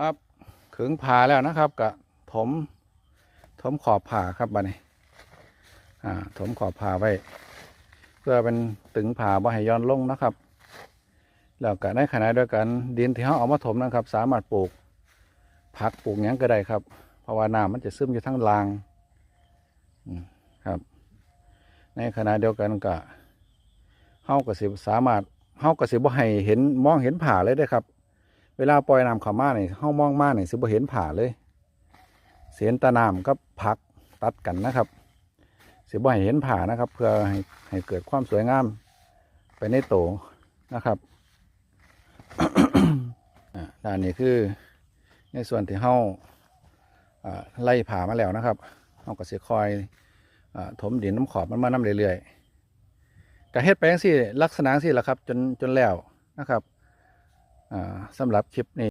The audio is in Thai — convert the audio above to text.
ครับขึงผ่าแล้วนะครับกะถม ถมขอบผ่าครับบัดนี้อ่าถมขอบผ่าไว้ เพื่อเป็นตึงผ่าบ่ให้ย้อนลงนะครับ แล้วก็ในขณะเดียวกันดินที่เขาเอามาถมนะครับ สามารถปลูกผักปลูกหยังก็ได้ครับ เพราะว่าน้ำมันจะซึมอยู่ทั้งรางครับ ในขณะเดียวกันก็เฮาก็สิสามารถเฮาก็สิบ่ให้เห็นมองเห็นผ่าเลยเด้ครับ เวลาปล่อยน้ำเข้ามานี่เฮามองมานี่ยสิบ่เห็นผ่าเลยเสียนตาน้ำกับผักตัดกันนะครับสิบ่ให้เห็นผ่านะครับ เพื่อให้ให้เกิดความสวยงามไปในโตนะครับอ่าด้านนี้คือในส่วนที่เฮาอ่าไล่ผ่ามาแล้วนะครับเฮาก็สิคอยอถมดินน้ำขอบมันมาน้ำเรื่อยๆก็เฮ็ดไปจังซี่ลักษณะจังซี่แหละครับ จนจนแล้วนะครับ สำหรับคลิปนี้